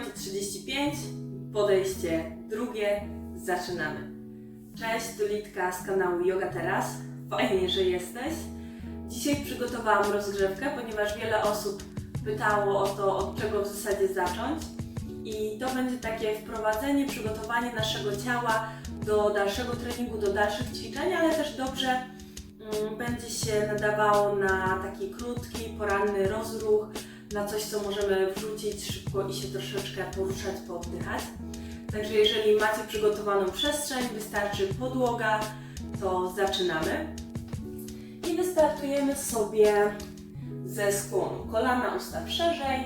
9.35, podejście drugie, zaczynamy. Cześć, to Litka z kanału Yoga Teraz. Fajnie, że jesteś. Dzisiaj przygotowałam rozgrzewkę, ponieważ wiele osób pytało o to, od czego w zasadzie zacząć. I to będzie takie wprowadzenie, przygotowanie naszego ciała do dalszego treningu, do dalszych ćwiczeń, ale też dobrze mm, będzie się nadawało na taki krótki, poranny rozruch, na coś, co możemy wrzucić szybko i się troszeczkę poruszać, pooddychać. Także jeżeli macie przygotowaną przestrzeń, wystarczy podłoga, to zaczynamy. I wystartujemy sobie ze skłonu. Kolana ustaw szerzej,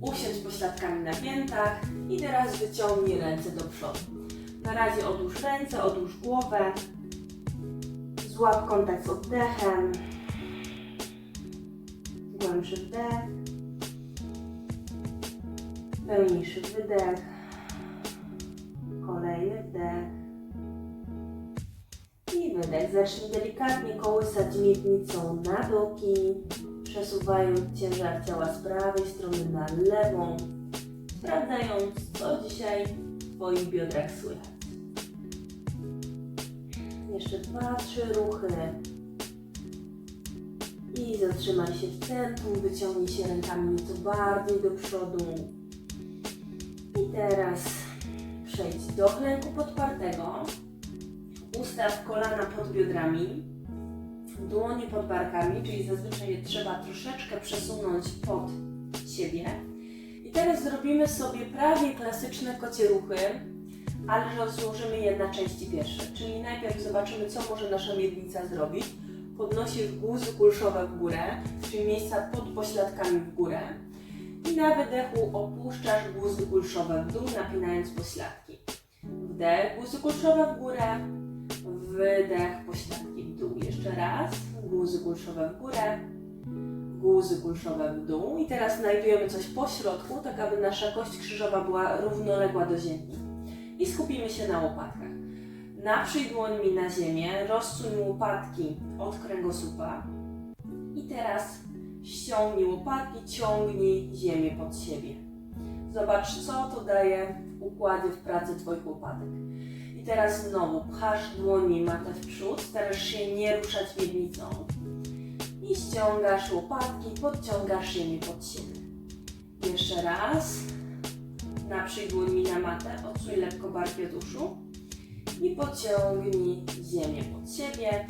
usiądź pośladkami na piętach i teraz wyciągnij ręce do przodu. Na razie odłóż ręce, odłóż głowę, złap kontakt z oddechem, głębszy wdech, pełniejszy wydech, kolejny wdech i wydech. Zacznij delikatnie kołysać miednicą na boki, przesuwając ciężar ciała z prawej strony na lewą, sprawdzając, co dzisiaj w Twoich biodrach słychać. Jeszcze dwa, trzy ruchy. I zatrzymaj się w centrum, wyciągnij się rękami nieco bardziej do przodu. I teraz przejdź do klęku podpartego. Ustaw kolana pod biodrami, dłonie pod barkami, czyli zazwyczaj je trzeba troszeczkę przesunąć pod siebie. I teraz zrobimy sobie prawie klasyczne kocie ruchy, ale rozłożymy je na części pierwsze. Czyli najpierw zobaczymy, co może nasza miednica zrobić. Podnosisz guzy kulszowe w górę, czyli miejsca pod pośladkami w górę. I na wydechu opuszczasz guzy kulszowe w dół, napinając pośladki. Wdech, guzy kulszowe w górę, wydech, pośladki w dół. Jeszcze raz, guzy kulszowe w górę, guzy kulszowe w dół. I teraz znajdujemy coś po środku, tak aby nasza kość krzyżowa była równoległa do ziemi. I skupimy się na łopatkach. Naprzyj dłońmi na ziemię, rozsuń łopatki od kręgosłupa. I teraz ściągnij łopatki, ciągnij ziemię pod siebie. Zobacz, co to daje w układzie w pracy Twoich łopatek. I teraz znowu pchasz dłoni matę w przód, starasz się nie ruszać miednicą. I ściągasz łopatki, podciągasz ziemię pod siebie. Jeszcze raz. Naprzyj dłońmi na matę, odsuń lekko barki od uszu. I pociągnij ziemię pod siebie.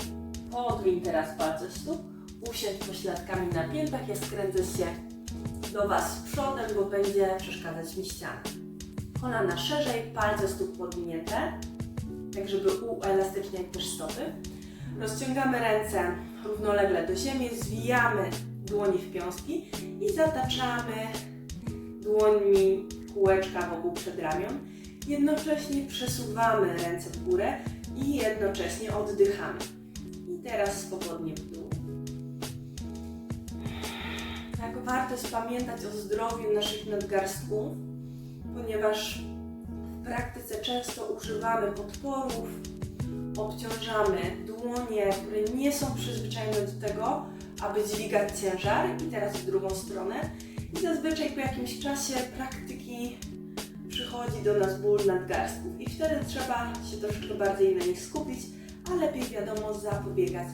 Podwiń teraz palce stóp. Usiądź pośladkami na piętach. Ja skręcę się do Was przodem, bo będzie przeszkadzać mi ściana. Kolana szerzej, palce stóp podwinięte, tak żeby uelastyczniać też stopy. Rozciągamy ręce równolegle do ziemi, zwijamy dłonie w piąstki i zataczamy dłońmi kółeczka wokół przedramion. Jednocześnie przesuwamy ręce w górę i jednocześnie oddychamy. I teraz swobodnie w dół. Tak, warto jest pamiętać o zdrowiu naszych nadgarstków, ponieważ w praktyce często używamy podporów, obciążamy dłonie, które nie są przyzwyczajone do tego, aby dźwigać ciężar. I teraz w drugą stronę. I zazwyczaj po jakimś czasie praktyki przychodzi do nas ból nadgarstków i wtedy trzeba się troszeczkę bardziej na nich skupić, a lepiej wiadomo zapobiegać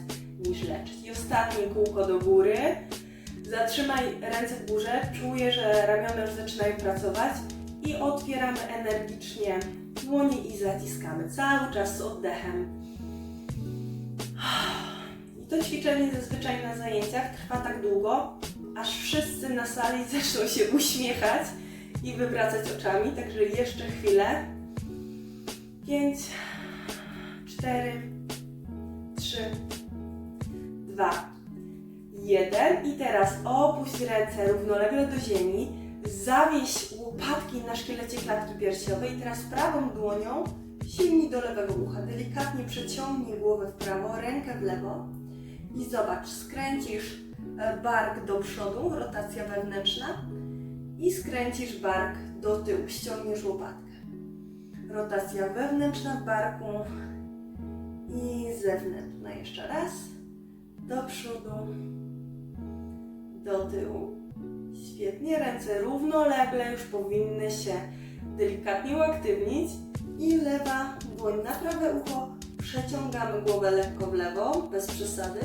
niż leczyć. I ostatnie kółko do góry. Zatrzymaj ręce w górze, czuję, że ramiona już zaczynają pracować i otwieramy energicznie dłonie i zaciskamy cały czas z oddechem. I to ćwiczenie zazwyczaj na zajęciach trwa tak długo, aż wszyscy na sali zaczną się uśmiechać i wywracać oczami, także jeszcze chwilę. 5, 4, 3, 2, 1 i teraz opuść ręce równolegle do ziemi, zawieś łopatki na szkielecie klatki piersiowej. I teraz prawą dłonią sięgnij do lewego ucha, delikatnie przeciągnij głowę w prawo, rękę w lewo. I zobacz, skręcisz bark do przodu, rotacja wewnętrzna i skręcisz bark do tyłu, ściągniesz łopatkę. Rotacja wewnętrzna w barku i zewnętrzna. Jeszcze raz. Do przodu, do tyłu Świetnie, ręce równolegle już powinny się delikatnie uaktywnić i lewa dłoń na prawe ucho, przeciągamy głowę lekko w lewo, bez przesady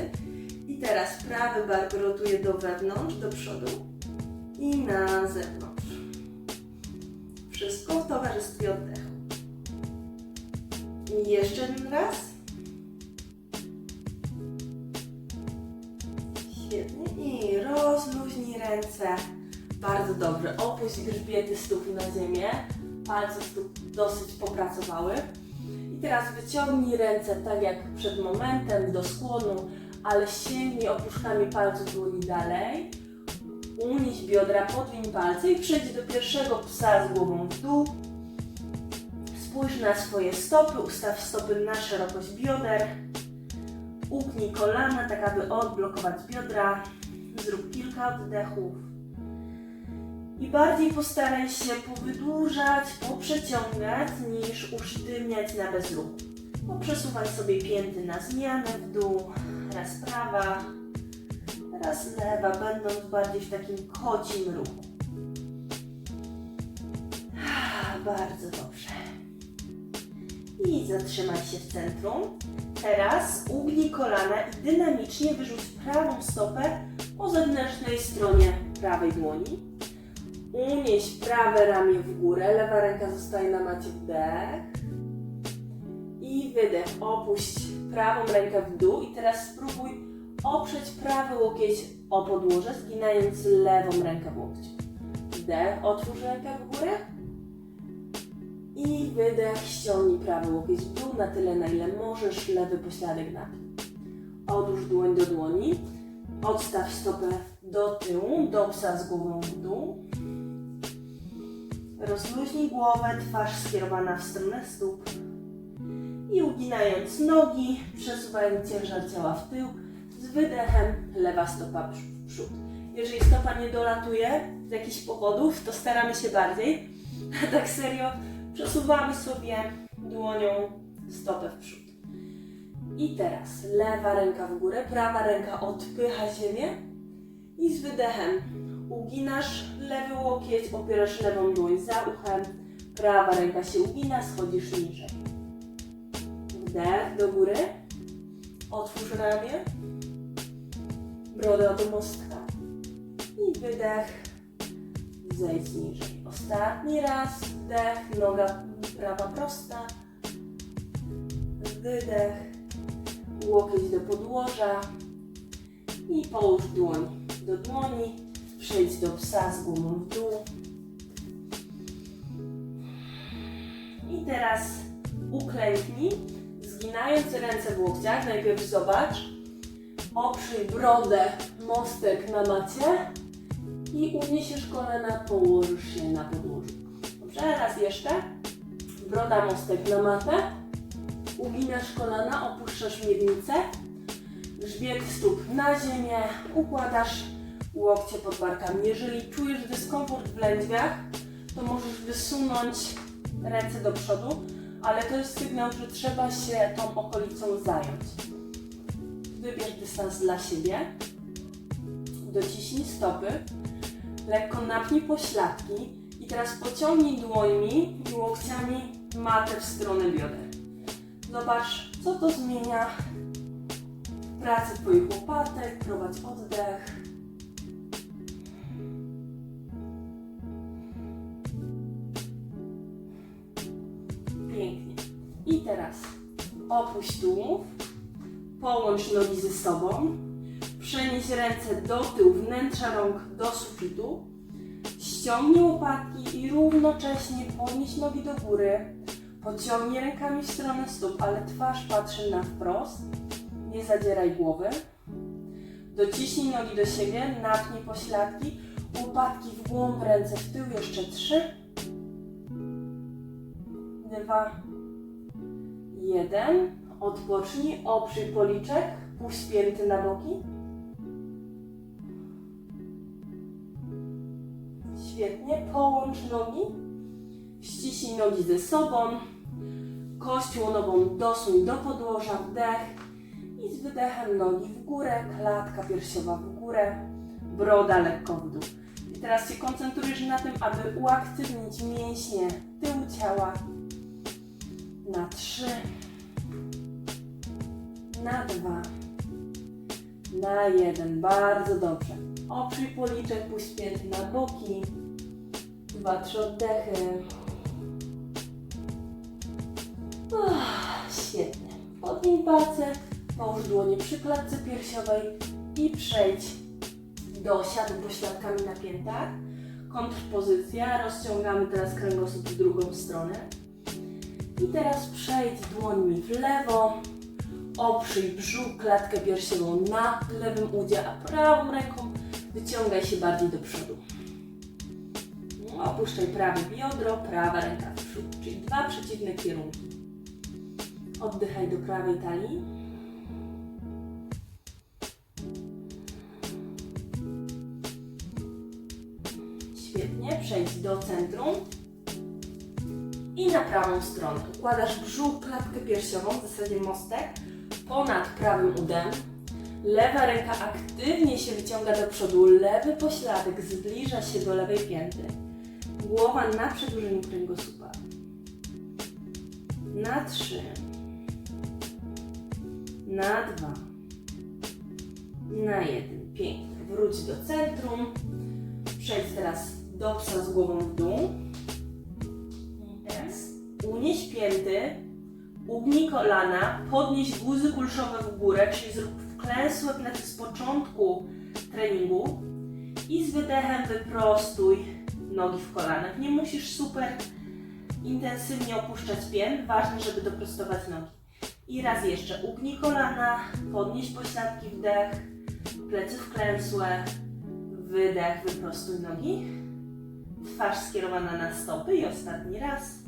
i teraz prawy bark rotuje do wewnątrz, do przodu i na zewnątrz. Wszystko w towarzystwie oddechu. I jeszcze jeden raz. Świetnie. I rozluźnij ręce. Bardzo dobrze. Opuść grzbiety stóp na ziemię. Palce stóp dosyć popracowały. I teraz wyciągnij ręce tak jak przed momentem do skłonu, ale sięgnij opuszkami palców dłoni dalej. Unieś biodra, podwiń palce i przejdź do pierwszego psa z głową w dół. Spójrz na swoje stopy, ustaw stopy na szerokość bioder. Ugnij kolana, tak aby odblokować biodra. Zrób kilka oddechów. I bardziej postaraj się powydłużać, poprzeciągać, niż usztywniać na bezruchu. Poprzesuwaj sobie pięty na zmianę w dół. Raz prawa, raz lewa, będąc bardziej w takim kocim ruchu. Bardzo dobrze. I zatrzymaj się w centrum. Teraz ugnij kolana i dynamicznie wyrzuć prawą stopę po zewnętrznej stronie prawej dłoni. Unieś prawe ramię w górę, lewa ręka zostaje na macie wdech. I wydech. Opuść prawą rękę w dół i teraz spróbuj oprzeć prawy łokieć o podłoże, zginając lewą rękę w łokciu. Wdech, otwórz rękę w górę. I wydech, ściągnij prawy łokieć w dół na tyle, na ile możesz, lewy pośladek na dół. Odłóż dłoń do dłoni, odstaw stopę do tyłu, do psa z głową w dół. Rozluźnij głowę, twarz skierowana w stronę stóp. I uginając nogi, przesuwając ciężar ciała w tył, z wydechem lewa stopa w przód. Jeżeli stopa nie dolatuje z jakichś powodów, to staramy się bardziej. A tak serio, przesuwamy sobie dłonią stopę w przód. I teraz lewa ręka w górę, prawa ręka odpycha ziemię i z wydechem uginasz lewy łokieć, opierasz lewą dłoń za uchem, prawa ręka się ugina, schodzisz niżej. Wdech do góry, otwórz ramię, brodę do mostka. I wydech, zejdź niżej. Ostatni raz, wdech, noga prawa prosta, wydech, łokieć do podłoża. I połóż dłoń do dłoni, przejdź do psa z głową w dół. I teraz uklęknij, zginając ręce w łokciach. Najpierw zobacz, oprzyj brodę, mostek na macie i uniesiesz kolana, położysz się na podłożu. Dobrze, raz jeszcze. Broda, mostek na matę. Uginasz kolana, opuszczasz miednicę. Grzbiet stóp na ziemię. Układasz łokcie pod barkami. Jeżeli czujesz dyskomfort w lędźwiach, to możesz wysunąć ręce do przodu, ale to jest sygnał, że trzeba się tą okolicą zająć. Wybierz dystans dla siebie. Dociśnij stopy. Lekko napnij pośladki i teraz pociągnij dłońmi i łokciami matę w stronę bioder. Zobacz, co to zmienia w Twoich łopatek. Prowadź oddech. Pięknie. I teraz opuść tułów, połącz nogi ze sobą, przenieś ręce do tyłu, wnętrza rąk do sufitu, ściągnij łopatki i równocześnie podnieś nogi do góry, pociągnij rękami w stronę stóp, ale twarz patrzy na wprost, nie zadzieraj głowy. Dociśnij nogi do siebie, napnij pośladki, łopatki w głąb, ręce w tył, jeszcze trzy, dwa, jeden. Odpocznij, oprzyj policzek, puść pięty na boki. Świetnie, połącz nogi, ściśnij nogi ze sobą, kość łonową dosuń do podłoża, wdech i z wydechem nogi w górę, klatka piersiowa w górę, broda lekko w dół. I teraz się koncentrujesz na tym, aby uaktywnić mięśnie tyłu ciała na trzy, na dwa, na jeden. Bardzo dobrze. Oprzyj policzek, puść pięty na boki. Dwa, trzy oddechy. Świetnie. Podnij palce, połóż dłonie przy klatce piersiowej i przejdź do siadu pośladkami na piętach. Kontrpozycja. Rozciągamy teraz kręgosłup w drugą stronę. I teraz przejdź dłońmi w lewo. Oprzyj brzuch, klatkę piersiową na lewym udzie, a prawą ręką wyciągaj się bardziej do przodu. Opuszczaj prawe biodro, prawa ręka w przód, czyli dwa przeciwne kierunki. Oddychaj do prawej talii. Świetnie, przejdź do centrum i na prawą stronę. Układasz brzuch, klatkę piersiową, w zasadzie mostek, ponad prawym udem. Lewa ręka aktywnie się wyciąga do przodu, lewy pośladek zbliża się do lewej pięty. Głowa na przedłużeniu kręgosłupa. Na trzy. Na dwa. Na jeden. Pięknie. Wróć do centrum. Przejdź teraz do psa z głową w dół. Teraz unieś pięty, ugnij kolana, podnieś guzy kulszowe w górę, czyli zrób wklęsłe plecy z początku treningu i z wydechem wyprostuj nogi w kolanach. Nie musisz super intensywnie opuszczać pięt, ważne, żeby doprostować nogi. I raz jeszcze ugnij kolana, podnieś pośladki, wdech, plecy wklęsłe, wydech, wyprostuj nogi. Twarz skierowana na stopy i ostatni raz.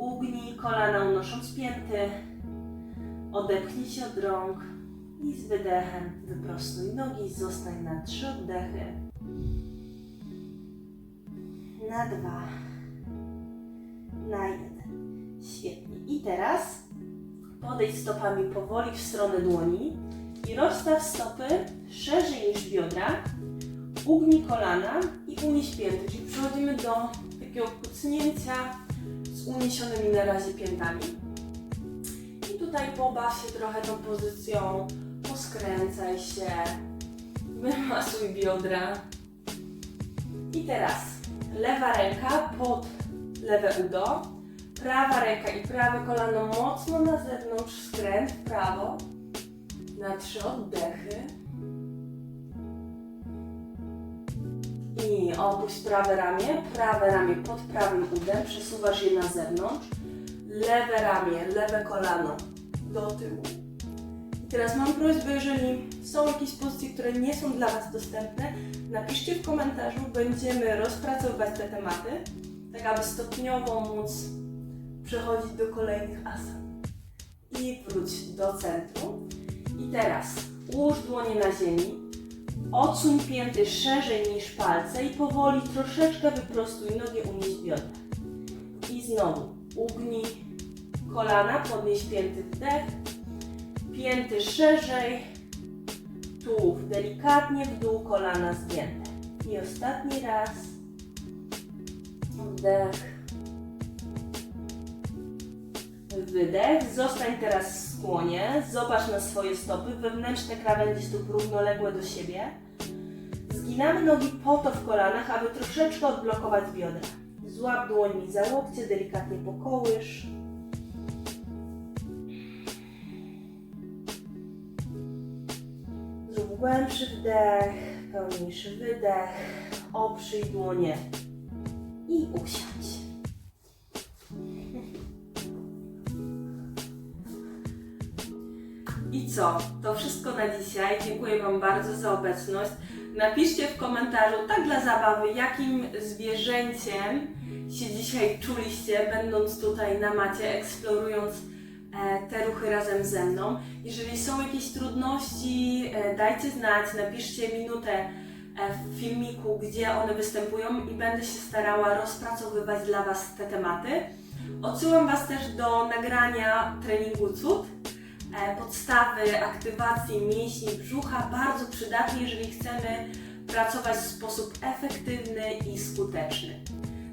Ugnij kolana unosząc pięty. Odepchnij się od rąk i z wydechem wyprostuj nogi. Zostań na trzy oddechy. Na dwa. Na jeden. Świetnie. I teraz podejdź stopami powoli w stronę dłoni i rozstaw stopy szerzej niż biodra. Ugnij kolana i unieś pięty, czyli przechodzimy do takiego kucnięcia z uniesionymi na razie piętami. I tutaj pobaw się trochę tą pozycją, poskręcaj się, wymasuj biodra. I teraz lewa ręka pod lewe udo, prawa ręka i prawe kolano mocno na zewnątrz, skręt w prawo, na trzy oddechy. I opuść prawe ramię, prawe ramię pod prawym udem, przesuwasz je na zewnątrz, lewe ramię, lewe kolano do tyłu. I teraz mam prośbę, jeżeli są jakieś pozycje, które nie są dla Was dostępne, napiszcie w komentarzu, będziemy rozpracowywać te tematy, tak aby stopniowo móc przechodzić do kolejnych asan. I wróć do centrum. I teraz ułóż dłonie na ziemi, Odsuń pięty szerzej niż palce i powoli troszeczkę wyprostuj nogi, unieś biodra. I znowu ugnij kolana, podnieś pięty wdech, pięty szerzej, tułów delikatnie w dół, kolana zgięte. I ostatni raz. Wdech. Wydech. Zostań teraz skłonie. Zobacz na swoje stopy. Wewnętrzne krawędzie stóp równoległe do siebie. Zginamy nogi po to w kolanach, aby troszeczkę odblokować biodra. Złap dłońmi za łokcie, delikatnie pokołysz. Zrób głębszy wdech, pełniejszy wydech. Oprzyj dłonie i usiądź. Co? To wszystko na dzisiaj. Dziękuję Wam bardzo za obecność. Napiszcie w komentarzu, tak dla zabawy, jakim zwierzęciem się dzisiaj czuliście, będąc tutaj na macie, eksplorując e, te ruchy razem ze mną. Jeżeli są jakieś trudności, e, dajcie znać, napiszcie minutę e, w filmiku, gdzie one występują i będę się starała rozpracowywać dla Was te tematy. Odsyłam Was też do nagrania treningu cud, podstawy aktywacji mięśni brzucha, bardzo przydatnie, jeżeli chcemy pracować w sposób efektywny i skuteczny.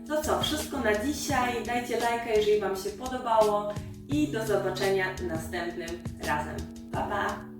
To co, wszystko na dzisiaj. Dajcie lajka, jeżeli Wam się podobało i do zobaczenia następnym razem. Pa, pa!